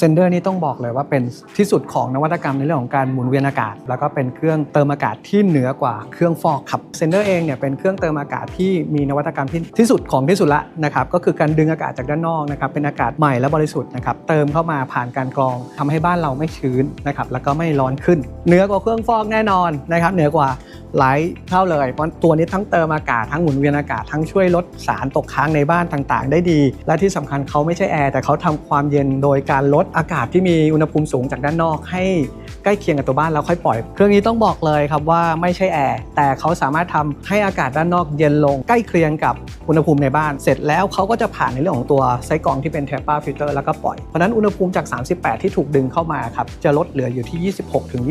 เซนเดอร์นี่ต้องบอกเลยว่าเป็นที่สุดของนวัตกรรมในเรื่องของการหมุนเวียนอากาศ แล้วก็เป็นเครื่องเติมอากาศที่เหนือกว่าเครื่องฟอกครับเซนเดอร์เองเนี่ยเป็นเครื่องเติมอากาศที่มีนวัตกรรมที่ที่สุดของที่สุดละนะครับก็คือการดึงอากาศจากด้านนอกนะครับเป็นอากาศใหม่และบริสุทธิ์นะครับเติมเข้ามาผ่านการกรองทำให้บ้านเราไม่ชื้นนะครับแล้วก็ไม่ร้อนขึ้นเหนือกว่าเครื่องฟอกแน่นอนนะครับเหนือกว่า หลายเท่าเลยเพราะตัวนี้ทั้งเติมอากาศทั้งหมุนเวียนอากาศทั้งช่วยลดสารตกค้างในบ้านต่างๆ ได้ดี และที่สำคัญเขาไม่ใช่แอร์แต่เขาทำความเย็นโดยการลดอากาศที่มีอุณหภูมิสูงจากด้านนอกให้ใกล้เคียงกับตัวบ้านแล้วค่อยปล่อย เครื่องนี้ต้องบอกเลยครับว่าไม่ใช่แอร์แต่เขาสามารถทำให้อากาศด้านนอกเย็นลง ใกล้เคียงกับอุณหภูมิในบ้าน เสร็จแล้วเขาก็จะผ่านในเรื่องของตัวไส้กรองที่เป็นเทปาฟิลเตอร์แล้วก็ปล่อย เพราะนั้นอุณหภูมิจาก 38 ที่ถูกดึงเข้ามาครับจะลดเหลืออยู่ที่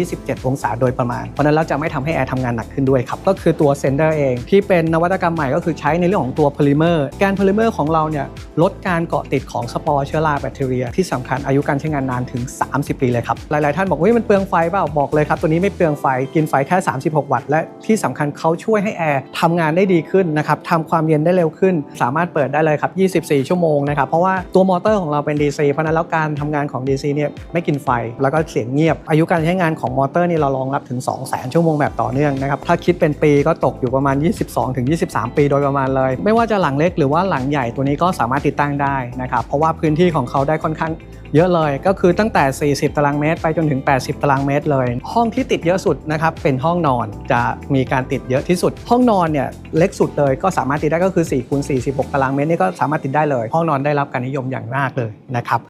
26-27 องศาโดยประมาณ เพราะนั้นเราจะไม่ทำให้แอร์ทำงานหนักขึ้นด้วยครับ ก็คือตัวเซนเดอร์เองที่เป็นนวัตกรรมใหม่ก็คือใช้ในเรื่องของตัวโพลิเมอร์แกนโพลิเมอร์ของเราเนี่ยลดการเกาะติดของสปอร์เชื้อราแบคทีเรีย ที่สำคัญอายุการใช้งานนานถึง 30 ปีเลยครับ หลาย ๆ ท่านบอกว่ามันเปลืองไฟเปล่าบอกเลยครับ ตัวนี้ไม่เปลืองไฟกินไฟแค่ 36 วัตต์และที่สำคัญเขาช่วยให้แอร์ทำงานได้ดีขึ้นนะครับทำความเย็นได้เร็วขึ้น สามารถเปิดได้เลยครับ 24 ชั่วโมงนะครับเพราะว่าตัวมอเตอร์ของเราเป็น DC เพราะนั้นแล้วการทำงานของ DC เนี่ยไม่กินไฟแล้วก็เสียงเงียบ อายุการใช้งานของมอเตอร์นี่เรารองรับถึง 200,000 ชั่วโมงแบบต่อเนื่องนะครับถ้าคิดเป็นปีก็ตกอยู่ประมาณ 22-23 ปีโดยประมาณเลย ไม่ว่าจะหลังเล็กหรือว่าหลังใหญ่ตัวนี้ก็สามารถติดตั้งได้นะครับเพราะว่าพื้นที่ของเขาได้ค่อนข้างเยอะเลยก็คือตั้งแต่ 40 ตารางเมตร ไปจนถึง 80 ตารางเมตรเลย ห้องที่ติดเยอะสุดนะครับเป็นห้องนอนจะมีการติดเยอะที่สุด ห้องนอนเนี่ยเล็กสุดเลยก็สามารถติดได้ก็คือ4คูณ46 ตารางเมตรนี่ก็สามารถติดได้เลย ห้องนอนได้รับการนิยมอย่างมากเลยนะครับ